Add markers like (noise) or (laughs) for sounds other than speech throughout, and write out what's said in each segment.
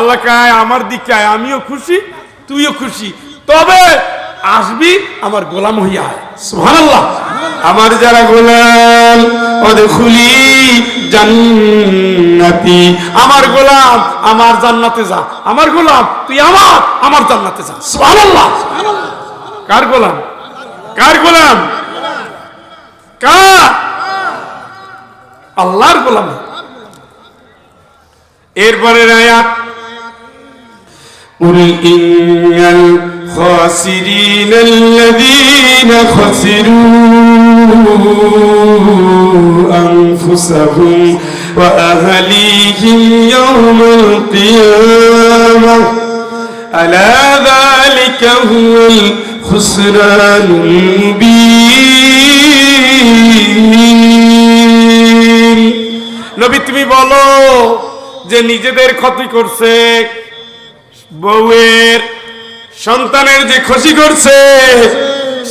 আল্লাহ কায় আমার দিকে আয় আমিও খুশি তুইও খুশি। তবে আসবি আমার গোলাম হইয়া। সুবহানাল্লাহ। আমার যারা গোলাম ওদের খুলি জান্নাতি। আমার গোলাম আমার জান্নাতে যা। আমার গোলাম তুই আমার আমার জান্নাতে যা। সুবহানাল্লাহ। কার গোলাম? কার গোলাম? কার? আল্লাহর গোলাম। এরপরে আয়াত قل إن الخاسرين الذين خسروا أنفسهم وأهليهم يوم القيامة ألا ذلك هو الخسران المبين নবী তুমি বলো যে নিজেদের ক্ষতি করছে বউয়ের সন্তানের যে ক্ষতি করছে,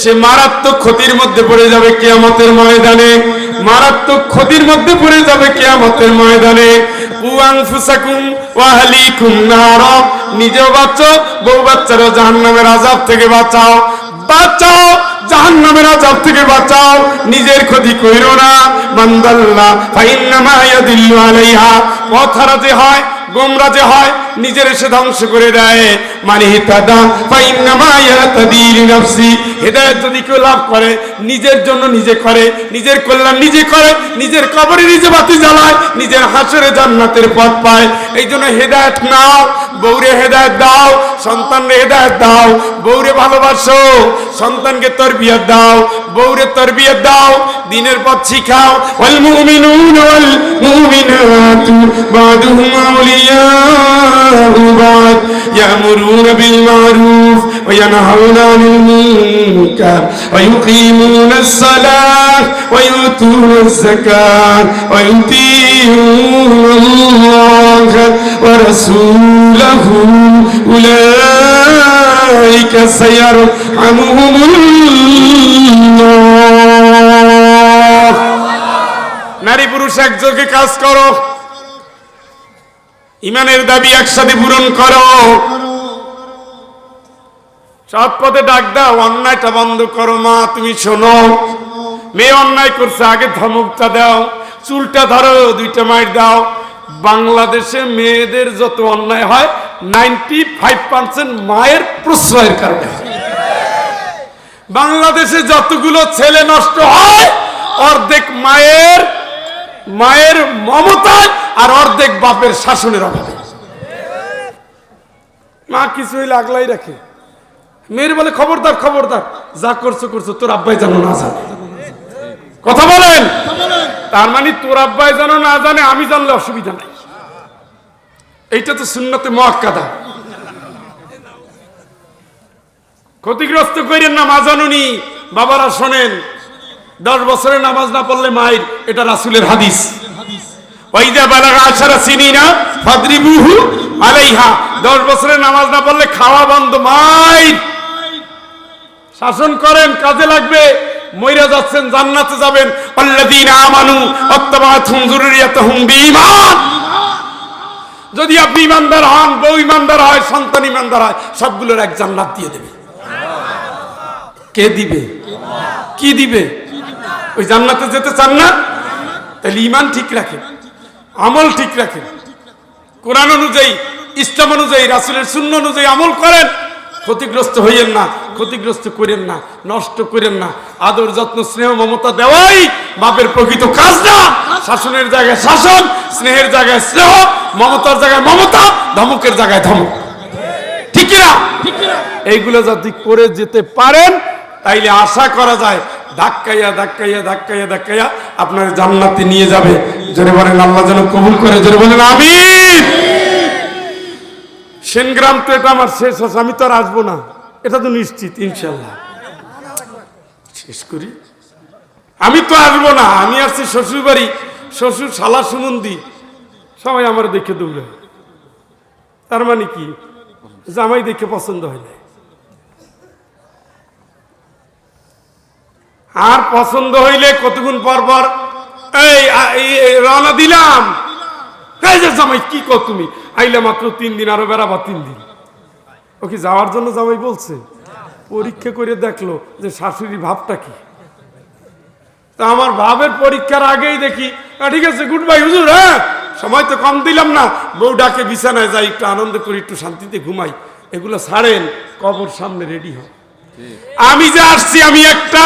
সে মারাত্মক ক্ষতির মধ্যে পড়ে যাবে কেয়ামতের ময়দানে। মারাত্মক ক্ষতির মধ্যে পড়ে যাবে কেয়ামতের ময়দানে। নিজেও বাঁচো, বউ বাচ্চারও জাহান্নামের আজাব থেকে বাঁচাও। বাঁচাও, জাহান্নামের আজাব থেকে বাঁচাও। নিজের ক্ষতি কইরো না। মান্দাল্লাহ ফাইন্নামা ইয়াদিল্লু আলাইহা। পথ হারা যে হয় গোমরা যে হয়, নিজের এসে ধ্বংস করে দেয়। মানে হিতাদা হেদায়েত যদি কেউ লাভ করে, নিজের জন্য নিজে করে, নিজের কল্যাণ নিজে করে, নিজের কবরে নিজে বাতি জ্বালায়, নিজের হাসরে জান্নাতের পথ পায়। এই জন্য হেদায়ত নাও বউরে হেদায়েত দাও, সন্তানরে হেদায়েত দাও বউরে ভালোবাসো, সন্তানকে তরবিয়ত দাও বউরে তরবিয়ত দাও, দিনের পথ শিখাও। ওয়াল মুমিনুন ওয়াল মুমিনাতু, বাদুহুম আউলিয়াউ বাদ, ইয়ামুরুন বিল মারুফ, ওয়া ইয়ানহাউনা আনিল মুনকার, ওয়া ইউকিমুনাস সালাহ ওয়া ইউতুনাজ যাকাত, ওয়া ইউতিউনাল্লাহ ওয়া রাসূলাহু উলাইকা সায়ারহামুহুমুল্লাহ নারী পুরুষ একযোগে কাজ করো। ইমানের দাবি একসাথে পূরণ করো। সৎ পথে ডাক দাও, অন্যায়টা বন্ধ করো মা, তুমি শোনো। মেয়ে অন্যায় করছে, আগে ধমকটা দাও, চুলটা ধরো, দুইটা মাইর দাও। বাংলাদেশে মেয়েদের যত অন্যায় হয় নাইনটি ফাইভ পার্সেন্ট মায়ের প্রশ্রয়ের কারণে হয়। বাংলাদেশে যতগুলো ছেলে নষ্ট হয় অর্ধেক মায়ের মায়ের মমতায় আর অর্ধেক বাপের শাসনের অভাবে। মা কিছু হইলে আগলাই রাখে। মেয়ের বলে খবরদার খবরদার যা করছ করছ তোর আব্বাই জানো না জানে। কথা বলেন? তার মানে তোর আব্বাই জানো না জানে আমি জানলে অসুবিধা নাই। এইটা তো সুন্নতে মহাক্কাদা ক্ষতিগ্রস্ত করেন না, মা জানুনি, বাবারা শোনেন, দশ বছরের নামাজ না পড়লে মায়ের, এটা রাসুলের হাদিস। দশ বছরের নামাজ না পড়লে খাওয়া বন্ধ, মায়ের। শাসন করেন, কাজে লাগবে, মইরা যাচ্ছেন, জান্নাতে যাবেন। আল্লাযীনা আমানু আত্তাবাতুহুম যুররিয়াতুহুম বিঈমান। যদি আপনি ইমানদার হন, বউ ইমানদার হয়, সন্তান ইমানদার হয়, সবগুলোর এক জান্নাত দিয়ে দেবে। কে দিবে? কি দিবে? ওই জান্নাতে যেতে চান না? তাহলে ইমান ঠিক রাখেন, আমল ঠিক রাখেন। কোরআন অনুযায়ী, ইসলাম অনুযায়ী, রাসুলের শূন্য অনুযায়ী আমল করেন। ক্ষতিগ্রস্ত হইয়েন না, ক্ষতিগ্রস্ত করেন না, নষ্ট করেন না। আদর, যত্ন, স্নেহ, মমতা দেওয়াই বাপের প্রকৃত কাজ না। শাসনের জায়গায় শাসন স্নেহের জায়গায় স্নেহ মমতার জায়গায় মমতা ধমকের জায়গায় ধমক। ঠিক না এইগুলো যদি করে যেতে পারেন তাইলে আশা করা যায় ধাক্কাইয়া ধাক্কাইয়া ধাক্কাইয়া ধাক্কাইয়া আপনার জান্নাতে নিয়ে যাবে। জোরে বলেন আল্লাহ যেন কবুল করে জোরে বলেন আমিন। সেনগ্রাম তো এটা আমার শেষ আছে আমি তো আর আসব না। এটা তো নিশ্চিত ইনশাল্লাহ শেষ করি। আমি তো আসব না আমি আসছি শ্বশুর বাড়ি শ্বশুর শালা সুমন্দি সবাই আমার দেখে দৌড়ে। তার মানে কি? জামাই দেখে পছন্দ হয় না। আর পছন্দ হইলে কতক্ষণ পর পর এই রওনা দিলাম। এই যে জামাই কি কো তুমি? আইলে মাত্র তিন দিন আরও বেড়াবা তিন দিন। ও কি যাওয়ার জন্য জামাই বলছে? পরীক্ষা করে দেখল যে শাশুড়ি ভাবটা কি। তা আমার ভাবের পরীক্ষার আগেই দেখি "আ, ঠিক আছে গুড বাই হুজুর হ্যাঁ? সময় তো কম দিলাম না। বউ ডাকে বিছানায় যাই একটু আনন্দ করি একটু শান্তিতে ঘুমাই। এগুলো ছাড়েন কবর সামনে রেডি হয় আমি যে আসছি আমি একটা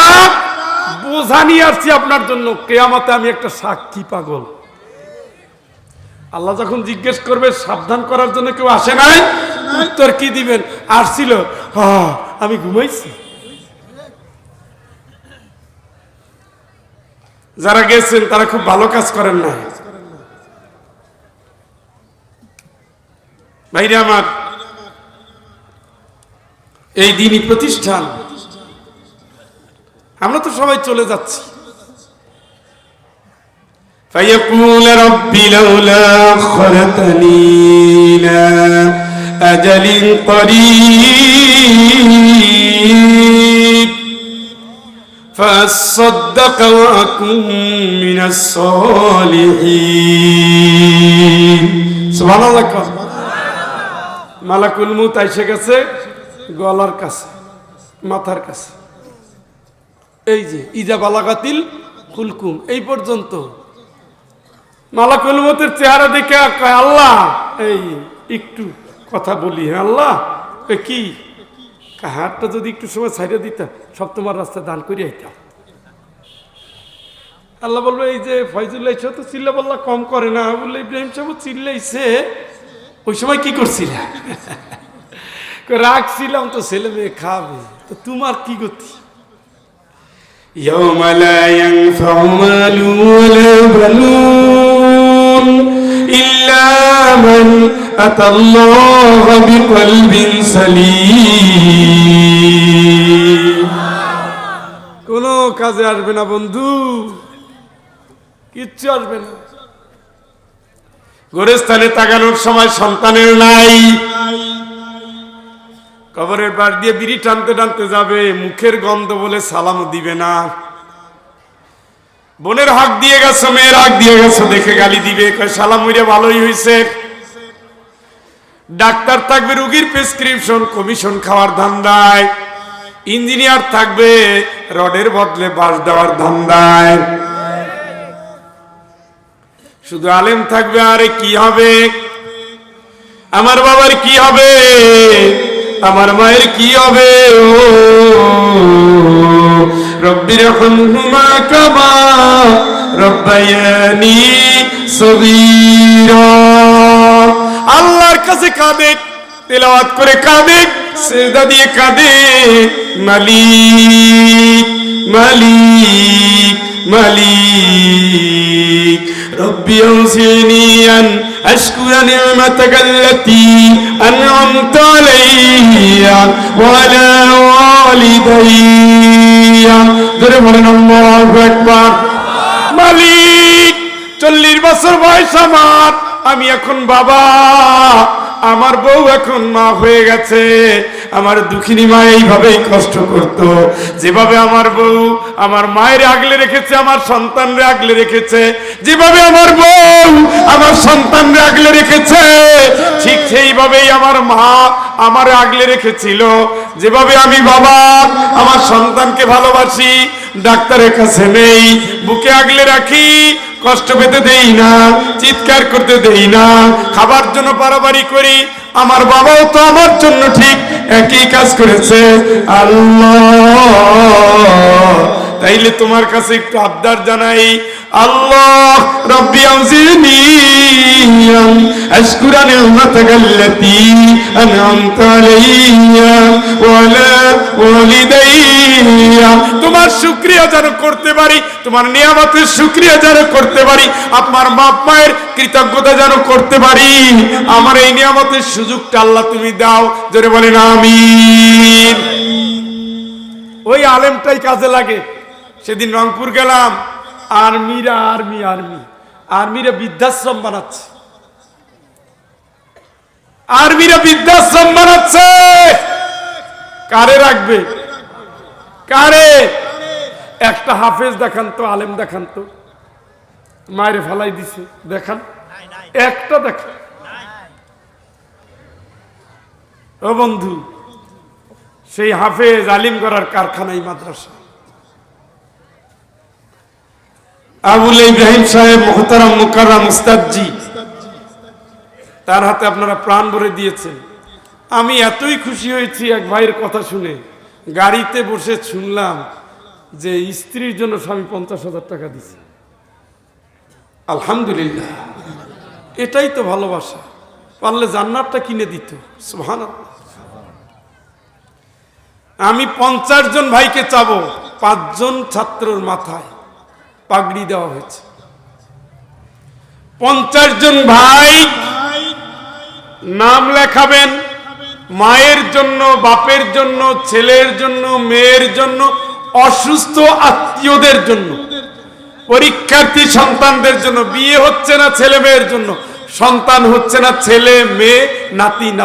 বোঝা নিয়ে আসছি আপনার জন্য। কেয়ামতে আমি একটা সাক্ষী পাগল। আল্লাহ যখন জিজ্ঞেস করবে সাবধান করার জন্য কেউ আসে নাই? উত্তর কি দিবেন? আসছিল "হ্যাঁ, আমি ঘুমাইছি। যারা গেছেন তারা খুব ভালো কাজ করেন না ভাইরে আমার এই দিনই প্রতিষ্ঠান আমরা তো সবাই চলে যাচ্ছি فيقول رب لولا أخرتني إلى أجل قريب فأصدق وأكن من الصالحين سبحان الله মালাকুল মুত এসে গেছে গলার কাছে মাথার কাছে এই যে ইজা বালাগাতিল কুলকুম এই পর্যন্ত মালাকুল মতের চেহারা দেখে কয় আল্লাহ এই একটু কথা বলি হ্যাঁ আল্লাহ কয় কি কয়, হাতটা যদি একটু সময় ছাইড়ে দিতাম সব তোমার রাস্তা দান করিয়া দিতাম আল্লাহ বলবে এই যে ফয়জুল্লাহ সাহেব তো চিল্লা বল্লা কম করে না বললে ইব্রাহিম সাহেব চিল্লাইছে ওই সময় কি করছিলা (laughs) কয়, রাখছিলাম তো ছেলে মেয়ে খাবে তো তোমার কি গতি يوم لا ينفع مال ولا بنون إلا من أتى الله بقلب سليم কোনো কাজে আসবে না বন্ধু কিচ্ছু আসবে না গোরস্থানে তাকানোর সময় সন্তানের নাই কবরের পাশ দিয়ে বিড়ি টানতে টানতে যাবে মুখের গন্ধ বলে সালাম দিবে না বোনের হক দিয়ে গেছো, মেয়ের হক দিয়ে গেছো, দেখে গালি দিবে। সালাম ভালোই হয়েছে ডাক্তার থাকবে রুগীর প্রেসক্রিপশন, কমিশন খাওয়ার ধান্দায়। ইঞ্জিনিয়ার থাকবে রডের বদলে বাস দেওয়ার ধান্দায়। শুধু আলেম থাকবে, আরে কি হবে? আমার বাবার কি হবে? আমার মায়ের কি হবে? ও রব্বির হুমা কামা রব্বায়ানি সগীরা আল্লাহর কাছে কাঁদে তেলাওয়াত করে কাঁদে সেজদা দিয়ে কাঁদে মালিক মালিক মালিক ربي أوزعني أن أشكر نعمتك التي أنعمت علي وعلى والدي ধরে বলেন আল্লাহু আকবার মালিক চল্লিশ বছর বয়স আমার আমি এখন বাবা আমার বউ এখন মা হয়ে গেছে। আমার দুঃখিনী মা এইভাবেই কষ্ট করত। যেভাবে আমার বউ আমার মায়ের আগলে রেখেছে, আমার সন্তানরে আগলে রেখেছে, যেভাবে আমার বউ আমার সন্তানরে আগলে রেখেছে, ঠিক সেইভাবেই আমার মা আমার আগলে রেখেছিল। যেভাবে আমি বাবা আমার সন্তানকে ভালোবাসি, ডাক্তারের কাছে নেই, বুকে আগলে রাখি কষ্ট পেতে দেই না, চিৎকার করতে দেই না, খাবার জন্য বাড়াবাড়ি করি। আমার বাবাও তো আমার জন্য ঠিক একই কাজ করেছে। আল্লাহ, তাইলে তোমার কাছে একটু আবদার জানাই। রব্বি আউজিনি আশকুরা নি'মাতাকা আল্লাতী আন'আমতা আলাইয়া ওয়া আলা ওয়ালিদাইয়া। তোমার শুকরিয়া যেন করতে পারি, তোমার নিয়ামতের শুকরিয়া যেন করতে পারি, আপনার বাপ মায়ের কৃতজ্ঞতা যেন করতে পারি। আমার এই নিয়ামতের সুযোগটা আল্লাহ তুমি দাও, জোরে বলেন আমিন। ওই আলেমটাই কাজে লাগে। সেদিন রংপুর গেলাম আর্মিরা আর্মি আর্মি আর্মিরা বৃদ্ধাশ্রম বানাচ্ছে। আর্মিরা বৃদ্ধাশ্রম বানাচ্ছে। কারে রাখবে? কারে? একটা হাফেজ দেখান তো, আলেম দেখান তো। মায়ের ফেলাই দিছে, দেখান। একটা দেখান। ও বন্ধু, সেই হাফেজ আলিম করার কারখানাই মাদ্রাসা। আবুল ইব্রাহিম সাহেব, মোহতারাম মুকাররাম উস্তাদজি তার হাতে আপনারা প্রাণ ভরে দিয়েছেন। আমি এতই খুশি হয়েছি এক ভাইয়ের কথা শুনে। গাড়িতে বসে শুনলাম যে স্ত্রীর জন্য স্বামী পঞ্চাশ হাজার টাকা দিছে। আলহামদুলিল্লাহ। এটাই তো ভালোবাসা। পারলে জান্নাতটা কিনে দিত। সুহান আমি পঞ্চাশ জন ভাইকে চাবো। পাঁচজন ছাত্রর মাথায়। পাগড়ি দেওয়া হয়েছে। পঞ্চাশ জন ভাই নাম লেখাবেন, মায়ের জন্য, বাপের জন্য, ছেলের জন্য, মেয়ের জন্য, অসুস্থ আত্মীয়দের জন্য, পরীক্ষার্থী সন্তানদের জন্য, বিয়ে হচ্ছে না ছেলে মেয়ের জন্য, সন্তান হচ্ছে না ছেলে, মেয়ে, নাতি না